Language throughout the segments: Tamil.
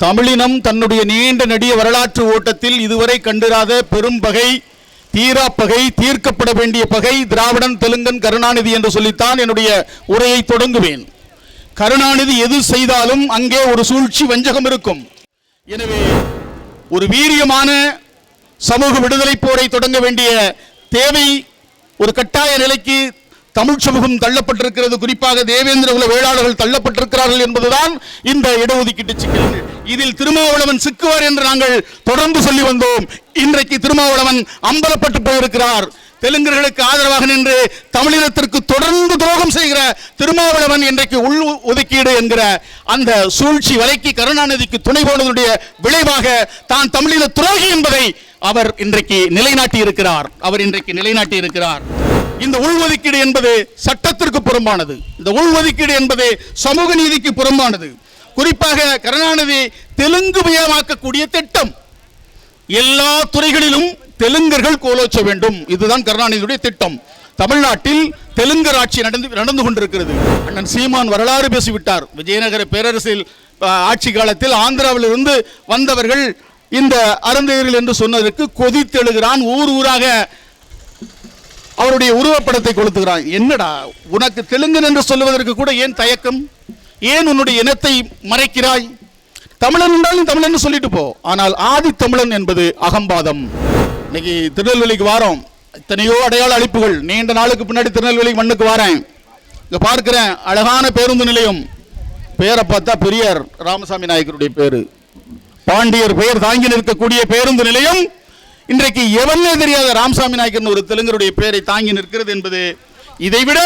தமிழினம் தன்னுடைய நீண்ட நெடிய வரலாற்று ஓட்டத்தில் இதுவரை கண்டிராத பெரும் பகை தீரா பகை தீர்க்கப்பட வேண்டிய பகை திராவிடன் தெலுங்கன் கருணாநிதி என்று சொல்லித்தான் என்னுடைய உரையை தொடங்குவேன். கருணாநிதி எது செய்தாலும் அங்கே ஒரு சூழ்ச்சி வஞ்சகம் இருக்கும். எனவே ஒரு வீரியமான சமூக விடுதலை போரை தொடங்க வேண்டிய தேவை ஒரு கட்டாய நிலைக்கு தமிழ் சமூகம் தள்ளப்பட்டிருக்கிறது. குறிப்பாக தேவேந்திர குல வேளாளர்கள் தள்ளப்பட்டிருக்கிறார்கள் என்பதுதான் இந்த இடஒதுக்கீட்டு சிக்கல். இதில் திருமாவளவன் சிக்குவார் என்று நாங்கள் தொடர்ந்து சொல்லி வந்தோம். இன்றைக்கு திருமாவளவன் அம்பலப்பட்டு போயிருக்கிறார். தெலுங்கர்களுக்கு ஆதரவாக நின்று தமிழினத்திற்கு தொடர்ந்து துரோகம் செய்கிற திருமாவளவன் இன்றைக்கு உள் ஒதுக்கீடு என்கிற அந்த சூழ்ச்சி வலைக்கு கருணாநிதிக்கு துணை போனதுடைய விளைவாக தான் தமிழின துரோகி என்பதை அவர் இன்றைக்கு நிலைநாட்டி இருக்கிறார் அவர் இன்றைக்கு நிலைநாட்டி இருக்கிறார் இந்த உள்ஒதுக்கீடு என்பது சட்டத்திற்கு புறம்பானது. இந்த உள்ஒதுக்கீடு என்பது சமூக நீதிக்கு புறம்பானது. குறிப்பாக கருணாநிதி தெலுங்கு மயமாக்கக்கூடிய திட்டம். எல்லா துறைகளிலும் தெலுங்கர்கள் கோலோச்ச வேண்டும். இதுதான் கருணாநிதியுடைய திட்டம். தமிழ்நாட்டில் தெலுங்கர் ஆட்சி நடந்து நடந்து கொண்டிருக்கிறது. அண்ணன் சீமான் வரலாறு பேசிவிட்டார். விஜயநகர பேரரசில் ஆட்சி காலத்தில் ஆந்திராவிலிருந்து வந்தவர்கள் இந்த அருந்தையர்கள் என்று சொன்னதற்கு கொதித்தெழுகிறான் ஊர் ஊராக அவருடைய உருவப்படத்தை கொளுத்துகிறான் என்னடா உனக்கு தெலுங்கன் என்று சொல்லுவதற்கு கூட ஏன் தயக்கம்? ஏன் உன்னுடைய இனத்தை மறைக்கிறாய்? தமிழன் என்றாலும் தமிழன் சொல்லிட்டு போ. ஆனால் ஆதி தமிழன் என்பது அகம்பாதம். இன்னைக்கு திருநெல்வேலிக்கு வாரோம். எத்தனையோ அடையாள அழிப்புகள். நீண்ட நாளுக்கு பின்னாடி திருநெல்வேலி மண்ணுக்கு வாரேன். இங்க பார்க்கிறேன் அழகான பேருந்து நிலையம். பேரை பார்த்தா பெரியார் ராமசாமி நாயக்கருடைய பேரு. பாண்டியர் பெயர் தாங்கி நிற்கக்கூடிய பேருந்து நிலையம் இன்றைக்கு எவனே தெரியாத ராமசாமி நாயக்கர்னு ஒரு தெலுங்கருடைய பெயரை தாங்கி நிற்கிறது என்பது இதைவிட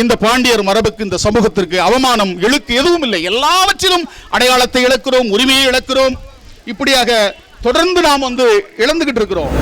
இந்த பாண்டியர் மரபுக்கு இந்த சமூகத்திற்கு அவமானம் இழுக்கு எதுவும் இல்லை. எல்லாவற்றிலும் அடையாளத்தை இழக்கிறோம் உரிமையை இழக்கிறோம். இப்படியாக தொடர்ந்து நாம் வந்து இழந்துகிட்டு இருக்கிறோம்.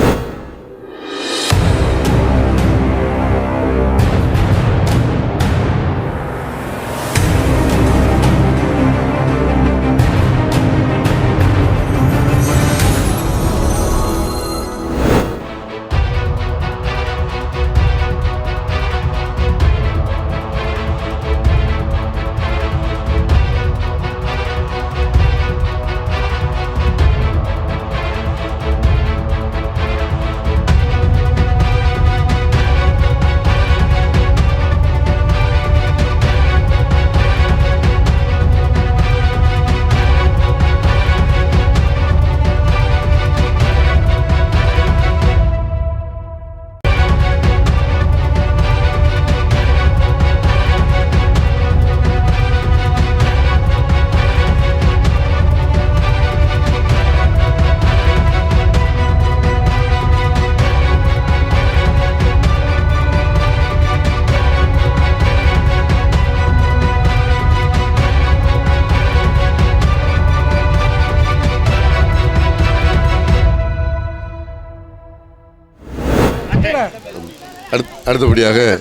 அடுத்தபடியாக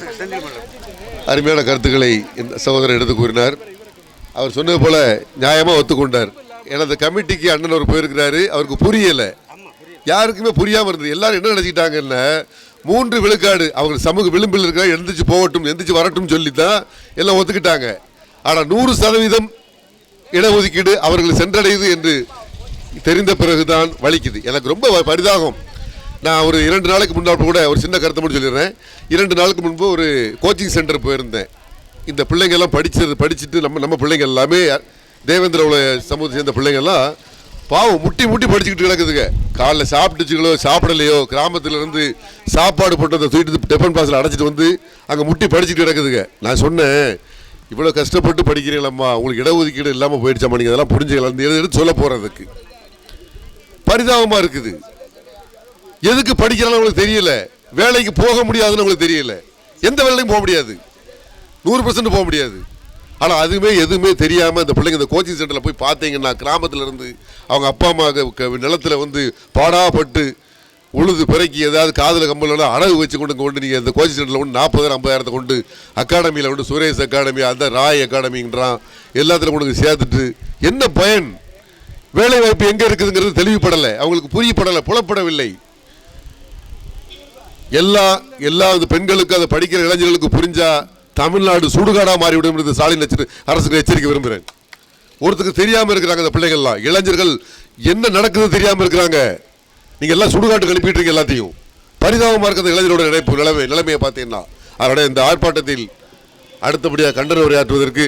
அருமையான கருத்துக்களை இந்த சகோதரர் எடுத்து கூறினார். அவர் சொன்னது போல நியாயமாக ஒத்துக்கொண்டார். எனது கமிட்டிக்கு அண்ணன் அவர் போயிருக்கிறாரு. அவருக்கு புரியலை. யாருக்குமே புரியாமல் இருந்தது. எல்லாரும் என்ன நினச்சிக்கிட்டாங்கன்னா மூன்று விழுக்காடு அவங்க சமூக விளிம்பில் இருக்கிற எழுந்திரிச்சு போகட்டும் எந்திரிச்சு வரட்டும் சொல்லி தான் எல்லாம் ஒத்துக்கிட்டாங்க. ஆனால் நூறு சதவீதம் இடஒதுக்கீடு அவர்கள் சென்றடையுது என்று தெரிந்த பிறகுதான் வலிக்குது. எனக்கு ரொம்ப வ- பரிதாகம் நான் ஒரு இரண்டு நாளுக்கு முன்னால் கூட ஒரு சின்ன கருத்தை மட்டும் சொல்லிடுறேன். இரண்டு நாளுக்கு முன்பு ஒரு கோச்சிங் சென்டர் போயிருந்தேன். இந்த பிள்ளைங்க எல்லாம் படிச்சது படிச்சுட்டு நம்ம நம்ம பிள்ளைங்க எல்லாமே தேவேந்திர உலக சமூகத்தை சேர்ந்த பிள்ளைங்கள்லாம் பாவம் முட்டி முட்டி படிச்சுக்கிட்டு கிடக்குதுங்க. காலைல சாப்பிட்டுச்சுங்களோ சாப்பிடலையோ கிராமத்திலேருந்து சாப்பாடு போட்டு அந்த தூக்கிட்டு டெஃபன் பாஸில் அடைச்சிட்டு வந்து அங்கே முட்டி படிச்சுட்டு கிடக்குதுங்க. நான் சொன்னேன் இவ்வளோ கஷ்டப்பட்டு படிக்கிறீங்களம்மா உங்களுக்கு இடஒதுக்கீடு இல்லாமல் போயிடுச்சாம்மா நீங்கள் அதெல்லாம் புரிஞ்சுக்கலாம் எது எடுத்து சொல்ல போகிறதுக்கு பரிதாபமாக இருக்குது. எதுக்கு படிக்கிறான்னு உங்களுக்கு தெரியல. வேலைக்கு போக முடியாதுன்னு உங்களுக்கு தெரியல. எந்த வேலையும் போக முடியாது. நூறு பர்சன்ட் போக முடியாது. ஆனால் அதுவுமே எதுவுமே தெரியாமல் இந்த பிள்ளைங்க இந்த கோச்சிங் சென்டரில் போய் பார்த்தீங்கன்னா கிராமத்தில் இருந்து அவங்க அப்பா அம்மா க- நிலத்துல வந்து பாடாப்பட்டு உழுது பிறக்கி ஏதாவது காதில் கம்பளோட அழகு வச்சு கொண்டு கொண்டு நீங்கள் இந்த கோச்சிங் சென்டரில் கொண்டு நாற்பதாயிரம் ஐம்பதாயிரத்தை கொண்டு அகாடமியில் கொண்டு சுரேஷ் அகாடமி அந்த ராய் அகாடமின்றான் எல்லாத்துலையும் கொண்டு சேர்த்துட்டு என்ன பயன்? வேலை வாய்ப்பு எங்கே இருக்குதுங்கிறது தெளிவுபடலை. அவங்களுக்கு புரியப்படலை புலப்படவில்லை. எல்லா எல்லா பெண்களுக்கு அதை படிக்கிற இளைஞர்களுக்கு புரிஞ்சா தமிழ்நாடு சுடுகாடா மாறிவிடும் என்று ஸ்டாலின் அரசுக்கு எச்சரிக்கை விரும்புகிறேன். ஒருத்தருக்கு தெரியாம இருக்கிறாங்க அந்த பிள்ளைகள்லாம். இளைஞர்கள் என்ன நடக்குது தெரியாம இருக்கிறாங்க? நீங்க எல்லாம் சுடுகாட்டுக்கு அனுப்பிட்டு எல்லாத்தையும். பரிதாபமா இருக்கிற இளைஞரோட நினைப்பு நிலைமை நிலைமையை பார்த்தீங்கன்னா. அதனுடைய இந்த ஆர்ப்பாட்டத்தில் அடுத்தபடியாக கண்டன உரையாற்றுவதற்கு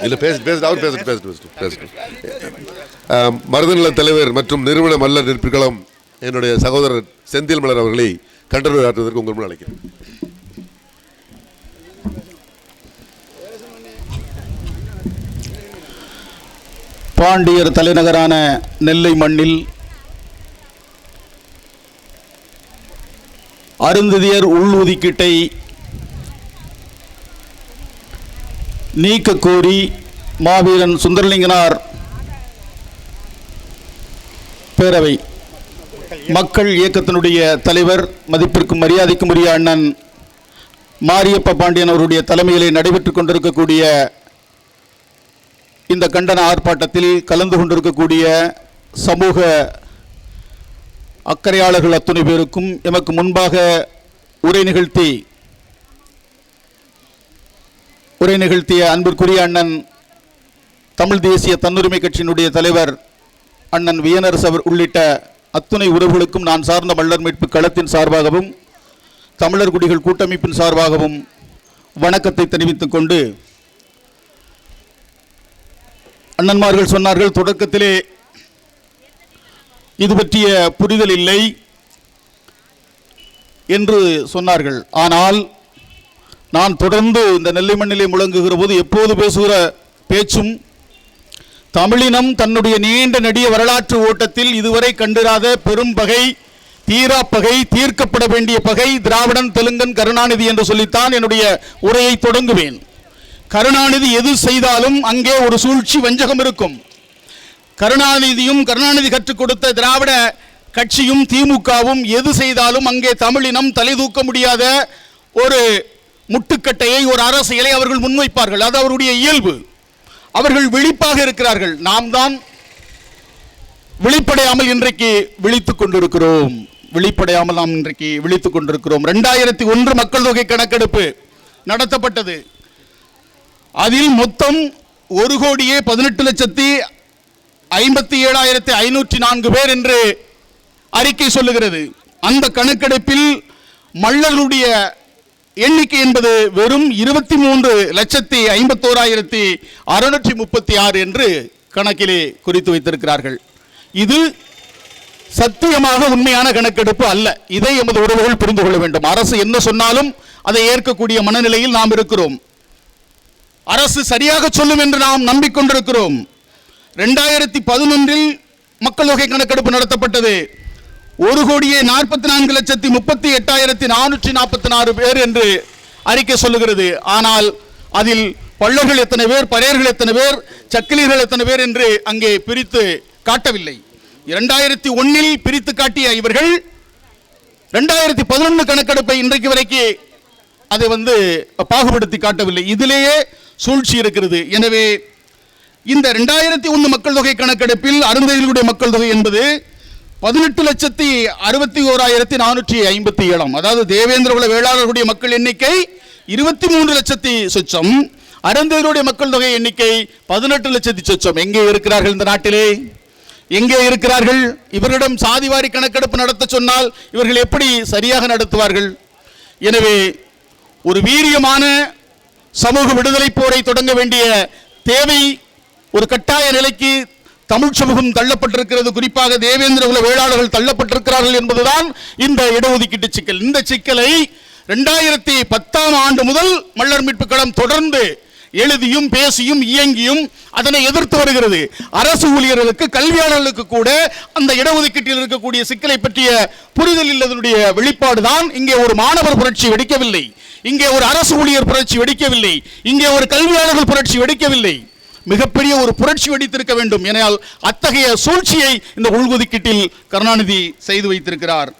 இல்ல பேசிட்டு அவர் பேசிட்டு பேசிட்டு பேசிட்டு மருதநல தலைவர் மற்றும் நிறுவன மல்லர் நிற்பிகளம் என்னுடைய சகோதரர் செந்தில் மலர் அவர்களை கண்டன ஆற்றுவதற்கு உங்கள் முன் அழைக்கிறேன். பாண்டியர் தலைநகரான நெல்லை மண்ணில் அருந்ததியர் உள்ஒதுக்கீட்டை நீக்க கோரி மாவீரன் சுந்தரலிங்கனார் பேரவை. மக்கள் இயக்கத்தினுடைய தலைவர் மதிப்பிற்கும் மரியாதைக்கும் உரிய அண்ணன் மாரியப்ப பாண்டியன் அவருடைய தலைமையிலே நடைபெற்றுக் கொண்டிருக்கக்கூடிய இந்த கண்டன ஆர்ப்பாட்டத்தில் கலந்து கொண்டிருக்கக்கூடிய சமூக அக்கறையாளர்கள் அத்துணை பேருக்கும் எமக்கு முன்பாக உரை நிகழ்த்தி உரை நிகழ்த்திய அன்பிற்குரிய அண்ணன் தமிழ் தேசிய தன்னுரிமை கட்சியினுடைய தலைவர் அண்ணன் வியனரசு அவர் உள்ளிட்ட அத்துணை உறவுகளுக்கும் நான் சார்ந்த மல்லர் மீட்பு களத்தின் சார்பாகவும் தமிழர் குடிகள் கூட்டமைப்பின் சார்பாகவும் வணக்கத்தை தெரிவித்துக் கொண்டு அண்ணன்மார்கள் சொன்னார்கள் தொடக்கத்திலே இது பற்றிய புரிதல் இல்லை என்று சொன்னார்கள். ஆனால் நான் தொடர்ந்து இந்த நெல்லை மண்ணிலே முழங்குகிற போது எப்போது பேசுகிற பேச்சும் தமிழினம் தன்னுடைய நீண்ட நெடிய வரலாற்று ஓட்டத்தில் இதுவரை கண்டிராத பெரும் பகை தீரா பகை தீர்க்கப்பட வேண்டிய பகை திராவிடன் தெலுங்கன் கருணாநிதி என்று சொல்லித்தான் என்னுடைய உரையை தொடங்குவேன். கருணாநிதி எது செய்தாலும் அங்கே ஒரு சூழ்ச்சி வஞ்சகம் இருக்கும். கருணாநிதியும் கருணாநிதி கற்றுக் கொடுத்த திராவிட கட்சியும் திமுகவும் எது செய்தாலும் அங்கே தமிழினம் தலை தூக்க முடியாத ஒரு முட்டுக்கட்டையை ஒரு அரசியலை அவர்கள் முன்வைப்பார்கள். அது அவருடைய இயல்பு. அவர்கள் விழிப்பாக இருக்கிறார்கள். நாம் தான் விழிப்படையாமல் இன்றைக்கு விழித்துக் கொண்டிருக்கிறோம். விழிப்படையாமல் நாம் இன்றைக்கு விழித்துக் கொண்டிருக்கிறோம். ரெண்டாயிரத்தி ஒன்று மக்கள் தொகை கணக்கெடுப்பு நடத்தப்பட்டது. அதில் மொத்தம் ஒரு கோடியே பதினெட்டு லட்சத்தி ஐம்பத்தி ஏழாயிரத்தி ஐநூற்றி நான்கு பேர் என்று அறிக்கை சொல்லுகிறது. அந்த கணக்கெடுப்பில் மள்ளர்களுடைய எண்ணிக்கை என்பது வெறும் இருபத்தி மூன்று லட்சத்தி ஐம்பத்தோராயிரத்தி அறுநூற்றி முப்பத்தி ஆறு என்று கணக்கிலே குறித்து வைத்திருக்கிறார்கள். இது சத்தியமாக உண்மையான கணக்கெடுப்பு அல்ல. இதை எமது உறவுகள் புரிந்து கொள்ள வேண்டும். அரசு என்ன சொன்னாலும் அதை ஏற்கக்கூடிய மனநிலையில் நாம் இருக்கிறோம். அரசு சரியாக சொல்லும் என்று நாம் நம்பிக்கொண்டிருக்கிறோம். ரெண்டாயிரத்தி பதினொன்றில் மக்கள் தொகை கணக்கெடுப்பு நடத்தப்பட்டது. ஒரு கோடியே நாற்பத்தி நான்கு லட்சத்தி முப்பத்தி எட்டாயிரத்தி நானூற்றி நாற்பத்தி நாலு பேர் என்று அறிக்கை சொல்லுகிறது. ஆனால் அதில் பள்ளர்கள் எத்தனை பேர் பறையர்கள் எத்தனை பேர் சக்கிலியர்கள் எத்தனை பேர் என்று அங்கே பிரித்து காட்டவில்லை. இரண்டாயிரத்தி ஒன்னில் பிரித்து காட்டிய இவர்கள் ரெண்டாயிரத்தி பதினொன்று கணக்கெடுப்பை இன்றைக்கு வரைக்கு அதை வந்து பாகுபடுத்தி காட்டவில்லை. இதிலேயே சூழ்ச்சி இருக்கிறது. எனவே இந்த ரெண்டாயிரத்தி ஒன்று மக்கள் தொகை கணக்கெடுப்பில் அருந்ததிகளுடைய மக்கள் தொகை என்பது பதினெட்டு லட்சத்தி அறுபத்தி ஓராயிரத்தி நானூற்றி ஐம்பத்தி ஏழாம். அதாவது தேவேந்திரகுல வேளாளர்களுடைய மக்கள் எண்ணிக்கை இருபத்தி மூன்று லட்சத்தி சொச்சம். அறந்தேருடைய மக்கள் தொகை எண்ணிக்கை பதினெட்டு லட்சத்தி சொச்சம். எங்கே இருக்கிறார்கள் இந்த நாட்டிலே? எங்கே இருக்கிறார்கள்? இவரிடம் சாதிவாரி கணக்கெடுப்பு நடத்த சொன்னால் இவர்கள் எப்படி சரியாக நடத்துவார்கள்? எனவே ஒரு வீரியமான சமூக விடுதலை போரை தொடங்க வேண்டிய தேவை ஒரு கட்டாய நிலைக்கு தமிழ் சமூகம் தள்ளப்பட்டிருக்கிறது. குறிப்பாக தேவேந்திர குல வேளாளர்கள் தள்ளப்பட்டிருக்கிறார்கள் என்பதுதான் இந்த இடஒதுக்கீட்டு சிக்கல். இந்த சிக்கலை ரெண்டாயிரத்தி பத்தாம் ஆண்டு முதல் மல்லர் மீட்பு களம் தொடர்ந்து எழுதியும் பேசியும் இயங்கியும் அதனை எதிர்த்து வருகிறது. அரசு ஊழியர்களுக்கு கல்வியாளர்களுக்கு கூட அந்த இடஒதுக்கீட்டில் இருக்கக்கூடிய சிக்கலை பற்றிய புரிதல் இல்லதனுடைய வெளிப்பாடு தான் இங்கே ஒரு மாணவர் புரட்சி வெடிக்கவில்லை. இங்கே ஒரு அரசு ஊழியர் புரட்சி வெடிக்கவில்லை. இங்கே ஒரு கல்வியாளர்கள் புரட்சி வெடிக்கவில்லை. மிகப்பெரிய ஒரு புரட்சி வெடித்திருக்க வேண்டும். எனால் அத்தகைய சூழ்ச்சியை இந்த உள்ஒதுக்கீட்டில் கருணாநிதி செய்து வைத்திருக்கிறார்.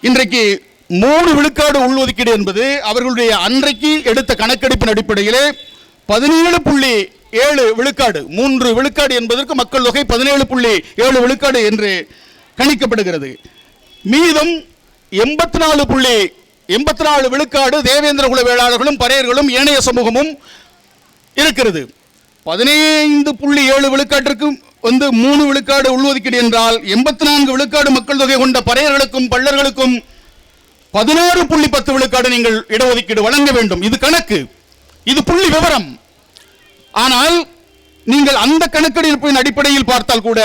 இன்றைக்கு மூணு விழுக்காடு உள்ஒதுக்கீடு என்பது அவர்களுடைய அன்றைக்கு எடுத்த கணக்கெடுப்பின் அடிப்படையிலே பதினேழு புள்ளி ஏழு விழுக்காடு மூன்று விழுக்காடு என்பதற்கு மக்கள் தொகை பதினேழு புள்ளி ஏழு விழுக்காடு என்று கணிக்கப்படுகிறது. மீதம் எண்பத்தி நாலு புள்ளி எண்பத்தி நாலு விழுக்காடு தேவேந்திர குல வேளாளர்களும் பறையர்களும் ஏனைய சமூகமும் இருக்கிறது. பதினைந்து புள்ளி ஏழு விழுக்காட்டிற்கு வந்து மூணு விழுக்காடு உள்ஒதுக்கீடு என்றால் எண்பத்தி நான்கு விழுக்காடு மக்கள் தொகை கொண்ட பறையர்களுக்கும் பள்ளர்களுக்கும் பதினாறு புள்ளி பத்து விழுக்காடு நீங்கள் இடஒதுக்கீடு வழங்க வேண்டும். இது கணக்கு. இது புள்ளி விவரம். ஆனால் நீங்கள் அந்த கணக்கெடுப்பின் அடிப்படையில் பார்த்தால் கூட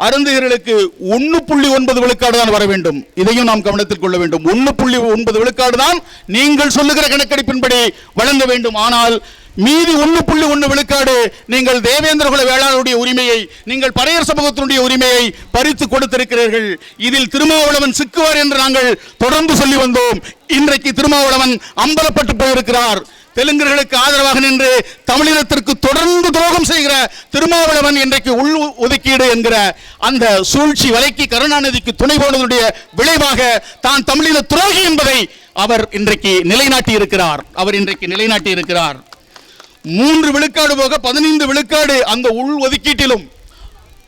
அருந்துகிறர்களுக்கு ஒன்று புள்ளி ஒன்பது விழுக்காடு தான் வர வேண்டும். இதையும் நாம் கவனத்தில் கொள்ள வேண்டும். ஒன்று புள்ளி ஒன்பது விழுக்காடு தான் நீங்கள் சொல்லுகிற கணக்கெடுப்பின்படி வழங்க வேண்டும். ஆனால் மீதி ஒன்று புள்ளி ஒன்று விழுக்காடு நீங்கள் தேவேந்திர குல வேளாளருடைய உரிமையை நீங்கள் பறையர் சமூகத்தினுடைய உரிமையை பறித்து கொடுத்திருக்கிறீர்கள். இதில் திருமாவளவன் சிக்குவார் என்று நாங்கள் தொடர்ந்து சொல்லி வந்தோம். இன்றைக்கு திருமாவளவன் அம்பலப்பட்டு போயிருக்கிறார். தெலுங்கர்களுக்கு ஆதரவாக நின்று தமிழினத்திற்கு தொடர்ந்து துரோகம் செய்கிற திருமாவளவன் இன்றைக்கு உள் ஒதுக்கீடு என்கிற அந்த சூழ்ச்சி வலைக்கு கருணாநிதிக்கு துணை போனதுடைய விளைவாக தான் தமிழின துரோகி என்பதை அவர் இன்றைக்கு நிலைநாட்டி இருக்கிறார் அவர் இன்றைக்கு நிலைநாட்டி இருக்கிறார் மூன்று விழுக்காடு போக பதினைந்து விழுக்காடு அந்த உள் ஒதுக்கீட்டிலும்.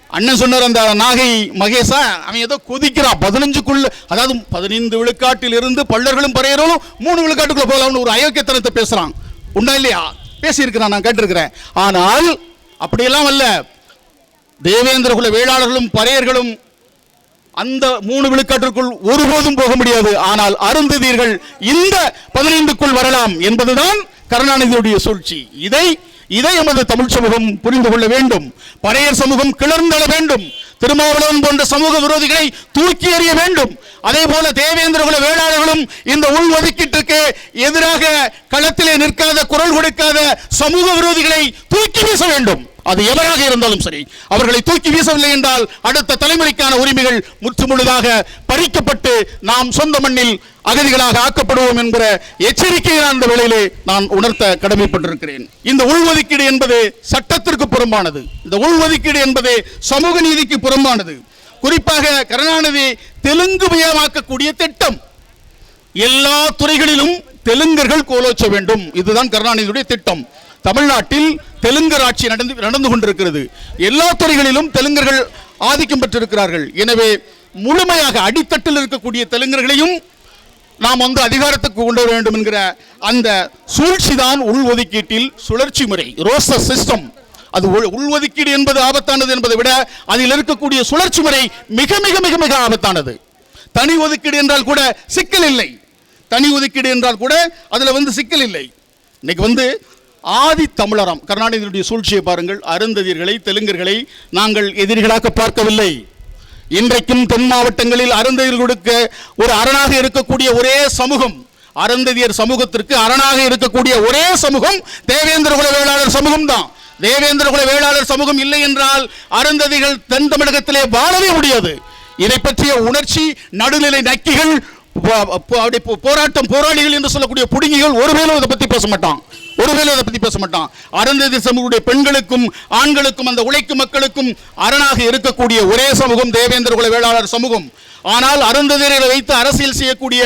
அண்ணன் சொன்னார் அந்த நாகை மகேஷா அவன் ஏதோ கொதிக்கிறான். பதினஞ்சுக்குள்ள அதாவது பதினைந்து விழுக்காட்டில் இருந்து பள்ளர்களும் பறையர்களும் மூணு விழுக்காட்டுக்குள்ள போகலாம்னு ஒரு அயோக்கியத்தனத்தை பேசுறான். உண்டா இல்லையா? பேசியிருக்கிறான் நான் கேட்டிருக்கிறேன். ஆனால் அப்படியெல்லாம் அல்ல. தேவேந்திரகுல வேளாளர்களும் பறையர்களும் அந்த மூணு விழுக்காட்டிற்குள் ஒருபோதும் போக முடியாது. ஆனால் அருந்ததீர்கள் இந்த பதினைந்துக்குள் வரலாம் என்பதுதான் கருணாநிதியுடைய சூழ்ச்சி. இதை இதை எமது தமிழ் சமூகம் புரிந்து கொள்ள வேண்டும். பழைய சமூகம் கிளர்ந்தள வேண்டும். திருமாவளவன் போன்ற சமூக விரோதிகளை தூக்கி எறிய வேண்டும். அதே போல தேவேந்திர குல வேளாளர்களும் இந்த உள் ஒதுக்கீட்டிற்கு எதிராக களத்திலே நிற்காத குரல் கொடுக்காத சமூக விரோதிகளை தூக்கி வீச வேண்டும். அது எவராக இருந்தாலும் சரி அவர்களை தூக்கி வீசவில்லை என்றால் அடுத்த தலைமுறைக்கான உரிமைகள் முற்று முழுதாக பறிக்கப்பட்டு நாம் சொந்த மண்ணில் அகதிகளாக ஆக்கப்படுவோம் என்கிற எச்சரிக்கையை அந்த வேளையிலே நான் உணர்த்த கடமைப்பட்டிருக்கிறேன். இந்த உள்ஒதுக்கீடு என்பது சட்டத்திற்கு புறம்பானது. இந்த உள்ஒதுக்கீடு என்பது சமூக நீதிக்கு புறம்பானது. குறிப்பாக கருணாநிதி தெலுங்கு மயமாக்கக்கூடிய திட்டம். எல்லா துறைகளிலும் தெலுங்கர்கள் கோலோச்ச வேண்டும். இதுதான் கருணாநிதியுடைய திட்டம். தமிழ்நாட்டில் தெலுங்கர் ஆட்சி நடந்து நடந்து கொண்டிருக்கிறது. எல்லா துறைகளிலும் தெலுங்கர்கள் ஆதிக்கம் பெற்றிருக்கிறார்கள். எனவே முழுமையாக அடித்தட்டில் இருக்கக்கூடிய தெலுங்கர்களையும் நாம் வந்து அதிகாரத்துக்கு கொண்டு வர வேண்டும் என்கிற அந்த சூழ்ச்சி தான் உள்ஒதுக்கீட்டில் சுழற்சி முறை ரோசஸ் சிஸ்டம் அது உள்- உள்ஒதுக்கீடு என்பது ஆபத்தானது என்பதை விட அதில் இருக்கக்கூடிய சுழற்சி முறை மிக மிக மிக மிக ஆபத்தானது. தனி ஒதுக்கீடு என்றால் கூட சிக்கல் இல்லை. தனி ஒதுக்கீடு என்றால் கூட அதில் வந்து சிக்கல் இல்லை. இன்னைக்கு வந்து ஆதி தமிழரம். கருணாநிதியினுடைய சூழ்ச்சியை பாருங்கள். அருந்ததியர்களை தெலுங்கர்களை நாங்கள் எதிரிகளாக பார்க்கவில்லை. இன்றைக்கும் தென் மாவட்டங்களில் அருந்ததியர்களுக்கு ஒரு அரணாக இருக்கக்கூடிய ஒரே சமூகம் அருந்ததியர் சமூகத்திற்கு அரணாக இருக்கக்கூடிய ஒரே சமூகம் தேவேந்திர குல வேளாளர் சமூகம் தான். தேவேந்திர குல வேளாளர் சமூகம் இல்லை என்றால் அருந்ததிகள் தென் தமிழகத்திலே வாழவே முடியாது. இதை பற்றிய உணர்ச்சி நடுநிலை நக்கிகள் அப்படி போ- போராட்டம் போராளிகள் என்று சொல்லக்கூடிய புடுங்கிகள் ஒருவேளும் இதை பற்றி பேச மாட்டான். ஒருவேளை அதை பத்தி பேச மாட்டான். அருந்ததி சமூகடைய பெண்களுக்கும் ஆண்களுக்கும் அந்த உழைக்கும் மக்களுக்கும் அரணாக இருக்கக்கூடிய ஒரே சமூகம் தேவேந்திர குல வேளாளர் சமூகம். ஆனால் அருந்ததியரை வைத்து அரசியல் செய்யக்கூடிய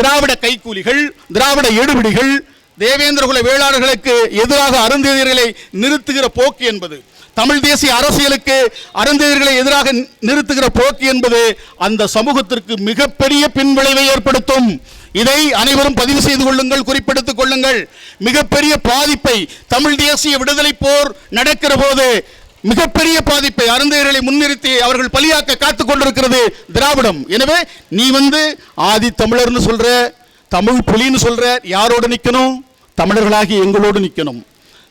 திராவிட கைக்கூலிகள் திராவிட எடுபிடிகள் தேவேந்திர குல வேளாளர்களுக்கு எதிராக அருந்ததியர்களை நிறுத்துகிற போக்கு என்பது தமிழ் தேசிய அரசியலுக்கு அருந்ததியர்களை எதிராக நிறுத்துகிற போக்கு என்பது அந்த சமூகத்திற்கு மிகப்பெரிய பின்விளைவை ஏற்படுத்தும். இதை அனைவரும் பதிவு செய்து கொள்ளுங்கள் குறிப்பெடுத்துக் கொள்ளுங்கள். மிகப்பெரிய பாதிப்பை தமிழ் தேசிய விடுதலை போர் நடக்கிற போது மிகப்பெரிய பாதிப்பை அருந்தையர்களை முன்னிறுத்தி அவர்கள் பலியாக்க காத்துக் கொண்டிருக்கிறது திராவிடம். எனவே நீ வந்து ஆதி தமிழர்னு சொல்ற தமிழ் புலின்னு சொல்ற யாரோடு நிற்கணும் தமிழர்களாகி எங்களோடு நிற்கணும்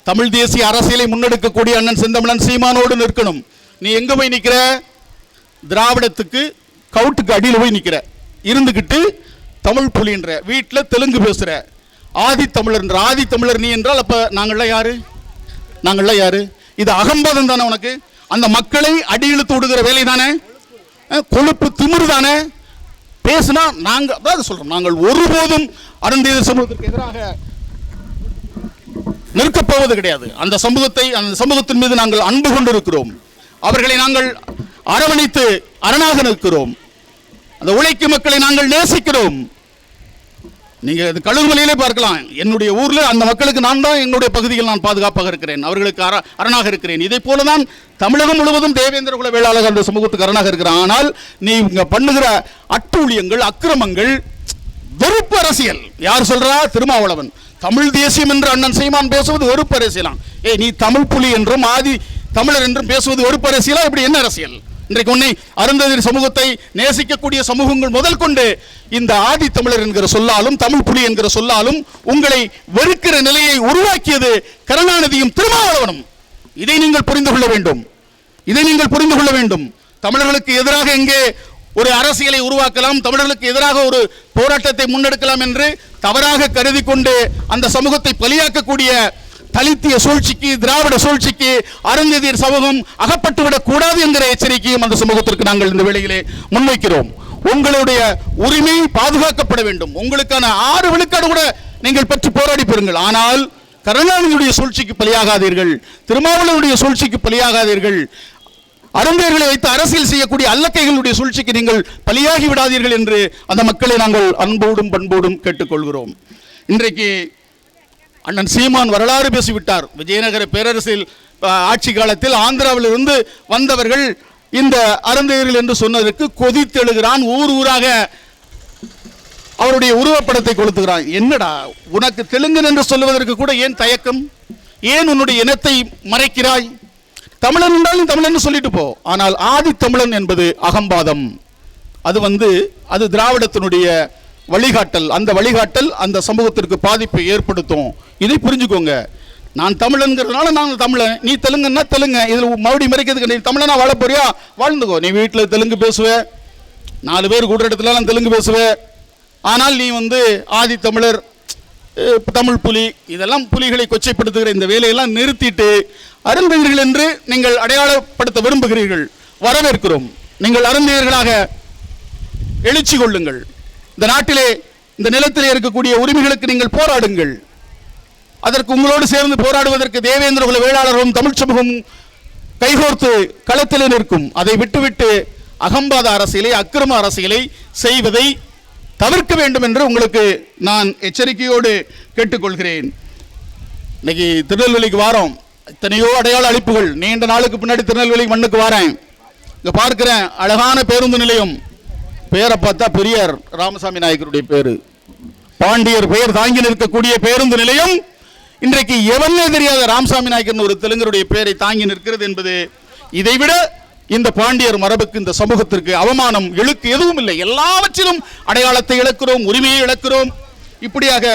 தமிழ் தேசிய அரசியலை முன்னெடுக்கக்கூடிய அண்ணன் செந்தமிழன் சீமானோடு நிற்கணும். நீ எங்க போய் நிற்கிற திராவிடத்துக்கு கவுட்டுக்கு அடியில் போய் நிற்கிற இருந்துகிட்டு தமிழ் புலின்ற வீட்டில் தெலுங்கு பேசுகிற ஆதி தமிழர்ன்ற ஆதி தமிழர் நீ என்றால் அப்போ நாங்கள்லாம் யாரு? நாங்கள்லாம் யாரு? இது அகம்பாதம் தானே உனக்கு? அந்த மக்களை அடியிழுத்து விடுகிற வேலை தானே? கொழுப்பு திமிரு தானே? பேசுனா நாங்கள் அதாவது சொல்கிறோம் நாங்கள் ஒருபோதும் அருந்தீத சமூகத்திற்கு எதிராக நிற்கப் போவது கிடையாது. அந்த சமூகத்தை அந்த சமூகத்தின் மீது நாங்கள் அன்பு கொண்டிருக்கிறோம். அவர்களை நாங்கள் அரவணைத்து அரணாக நிற்கிறோம். அந்த உழைக்கும் மக்களை நாங்கள் நேசிக்கிறோம். நீங்க அது கழுகுமலையிலே பார்க்கலாம். என்னுடைய ஊர்ல அந்த மக்களுக்கு நான் தான் என்னுடைய பகுதியில் நான் பாதுகாப்பாக இருக்கிறேன். அவர்களுக்கு அர அரணாக இருக்கிறேன். இதை போல தான் தமிழகம் முழுவதும் தேவேந்திர குல வேளாளர் அந்த சமூகத்துக்கு அரணாக இருக்கிறான் ஆனால் நீ இங்க பண்ணுகிற அட்டூழியங்கள் அக்கிரமங்கள் வெறுப்பு அரசியல். யார் சொல்றா? திருமாவளவன். தமிழ் தேசியம் என்று அண்ணன் சீமான் பேசுவது வெறுப்பு அரசியலாம் ஏய் நீ தமிழ் புலி என்றும் ஆதி தமிழர் என்றும் பேசுவது வெறுப்பு அரசியலா? இப்படி என்ன அரசியல்? இன்றைக்கு உன்னை அருந்ததிர் சமூகத்தை நேசிக்கக்கூடிய சமூகங்கள் முதல் கொண்டு இந்த ஆதி தமிழர் என்கிற சொல்லாலும் தமிழ் புலி என்கிற சொல்லாலும் உங்களை வெறுக்கிற நிலையை உருவாக்கியது கருணாநிதியும் திருமாவளவனும். இதை நீங்கள் புரிந்து கொள்ள வேண்டும். இதை நீங்கள் புரிந்து கொள்ள வேண்டும். தமிழர்களுக்கு எதிராக எங்கே ஒரு அரசியலை உருவாக்கலாம் தமிழர்களுக்கு எதிராக ஒரு போராட்டத்தை முன்னெடுக்கலாம் என்று தவறாக கருதி கொண்டு அந்த சமூகத்தை பலியாக்கக்கூடிய தலித்திய சூழ்ச்சிக்கு திராவிட சூழ்ச்சிக்கு அருந்ததியர் சமூகம் அகப்பட்டுவிடக் கூடாது என்கிற எச்சரிக்கையும் அந்த சமூகத்திற்கு நாங்கள் இந்த வேளையிலே முன்வைக்கிறோம். உங்களுடைய உரிமை பாதுகாக்கப்பட வேண்டும். உங்களுக்கான ஆறு விழுக்காடு கூட நீங்கள் பெற்று போராடி பெறுங்கள். ஆனால் கருணாநிதியுடைய சூழ்ச்சிக்கு பலியாகாதீர்கள். திருமாவளவனுடைய சூழ்ச்சிக்கு பலியாகாதீர்கள். அருந்தையர்களை வைத்து அரசியல் செய்யக்கூடிய அல்லக்கைகளுடைய சூழ்ச்சிக்கு நீங்கள் பலியாகி விடாதீர்கள் என்று அந்த மக்களை நாங்கள் அன்போடும் பண்போடும் கேட்டுக்கொள்கிறோம். இன்றைக்கு அண்ணன் சீமான் வரலாறு பேசிவிட்டார். விஜயநகர பேரரசில் ஆட்சி காலத்தில் ஆந்திராவிலிருந்து வந்தவர்கள் இந்த அருந்தையர்கள் என்று சொன்னதற்கு கொதித்தெழுகிறான் ஊர் ஊராக அவருடைய உருவப்படத்தை கொளுத்துகிறான். என்னடா உனக்கு தெலுங்கன் என்று சொல்லுவதற்கு கூட ஏன் தயக்கம்? ஏன் உன்னுடைய இனத்தை மறைக்கிறாய்? தமிழன் என்றாலும் தமிழன் சொல்லிட்டு போ. ஆனால் ஆதி தமிழன் என்பது அகம்பாதம். அது வந்து அது திராவிடத்தினுடைய வழிகாட்டல். அந்த வழிகாட்டல் அந்த சமூகத்திற்கு பாதிப்பை ஏற்படுத்தும். இதை புரிஞ்சுக்கோங்க. நான் தமிழனுங்கிறதுனால நான் தமிழன். நீ தெலுங்குன்னா தெலுங்க. இதில் மறுபடியும் மறைக்கிறதுக்கு நீ தமிழனா வாழ போறியா? வாழ்ந்துக்கோ. நீ வீட்டில் தெலுங்கு பேசுவ. நாலு பேர் கூடுற இடத்துலலாம் தெலுங்கு பேசுவ. ஆனால் நீ வந்து ஆதி தமிழர் தமிழ் புலி இதெல்லாம் புலிகளை கொச்சைப்படுத்துகிற இந்த வேலையெல்லாம் நிறுத்திட்டு அருந்தீர்கள் என்று நீங்கள் அடையாளப்படுத்த விரும்புகிறீர்கள். வரவேற்கிறோம். நீங்கள் அருந்தியர்களாக எழுச்சி கொள்ளுங்கள் இந்த நாட்டிலே இந்த நிலத்திலே இருக்கக்கூடிய உரிமைகளுக்கு நீங்கள் போராடுங்கள். அதற்கு உங்களோடு சேர்ந்து போராடுவதற்கு தேவேந்திர குல வேளாளரும் தமிழ் சமூகமும் கைகோர்த்து களத்திலே நிற்கும். அதை விட்டுவிட்டு அகம்பாத அரசியலை அக்கிரம அரசியலை செய்வதை தவிர்க்க வேண்டும் என்று உங்களுக்கு நான் எச்சரிக்கையோடு கேட்டுக்கொள்கிறேன். இன்னைக்கு திருநெல்வேலிக்கு வாரோம். எத்தனையோ அடையாள அளிப்புகள் நீண்ட நாளுக்கு பின்னாடி திருநெல்வேலி மண்ணுக்கு வாரேன். இங்கே பார்க்கிறேன் அழகான பேருந்து நிலையம். பேரை பார்த்தா பெரியார் ராமசாமி நாயக்கருடைய பேரு. பாண்டியர் பெயர் தாங்கி நிற்கக்கூடிய பேருந்து நிலையம் இன்றைக்கு எவனே தெரியாத ராமசாமி நாயக்கர் ஒரு தெலுங்கருடைய பெயரை தாங்கி நிற்கிறது என்பது இதைவிட இந்த பாண்டியர் மரபுக்கு இந்த சமூகத்திற்கு அவமானம் இழுக்கு எதுவும் இல்லை. எல்லாவற்றிலும் அடையாளத்தை இழக்கிறோம் உரிமையை இழக்கிறோம். இப்படியாக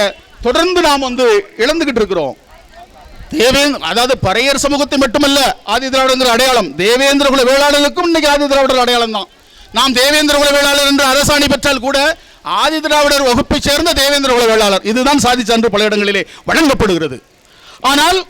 தொடர்ந்து நாம் வந்து இழந்துகிட்டு இருக்கிறோம். தேவேந்திர அதாவது பறையர் சமூகத்தை மட்டுமல்ல ஆதி திராவிடங்கிற அடையாளம். தேவேந்திர குல வேளாளருக்கும் இன்னைக்கு ஆதி திராவிடர் அடையாளம் தான் நாம் தேவேந்திர குல வேளாளர் என்று அரசாணி பெற்றால் கூட ஆதி திராவிடர் வகுப்பை சேர்ந்த தேவேந்திர குல வேளாளர். இதுதான் சாதி சான்று பல இடங்களிலே வழங்கப்படுகிறது. ஆனால்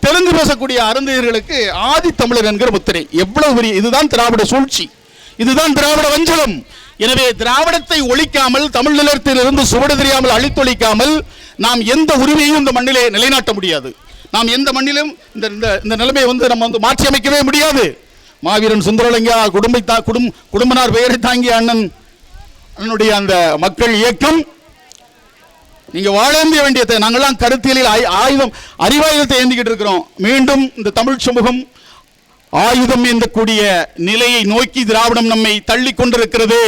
தெலுங்கு பேசக்கூடிய அருந்தையர்களுக்கு ஆதி தமிழர் என்கிற முத்திரை. எவ்வளவு பெரிய இதுதான் திராவிட சூழ்ச்சி. இதுதான் திராவிட வஞ்சகம். எனவே திராவிடத்தை ஒழிக்காமல் தமிழ் நிலத்திலிருந்து சுவடு தெரியாமல் அழித்தொழிக்காமல் நாம் எந்த உரிமையும் இந்த மண்ணிலே நிலைநாட்ட முடியாது. நாம் எந்த மண்ணிலும் இந்த இந்த- இந்த நிலைமையை வந்து நம்ம வந்து மாற்றி அமைக்கவே முடியாது. மாவீரன் சுந்தரலிங்கா குடும்ப குடும் குடும்பனார் பெயரை தாங்கிய அண்ணன் என்னுடைய அந்த மக்கள் இயக்கம் நீங்க வாழேந்திய வேண்டியதை நாங்கெல்லாம் கருத்தியலில் ஆயுதம் அறிவாயுதத்தை ஏந்திக்கிட்டு இருக்கிறோம். மீண்டும் இந்த தமிழ் சமூகம் ஆயுதம் ஏந்தக்கூடிய நிலையை நோக்கி திராவிடம் நம்மை தள்ளி கொண்டிருக்கிறது.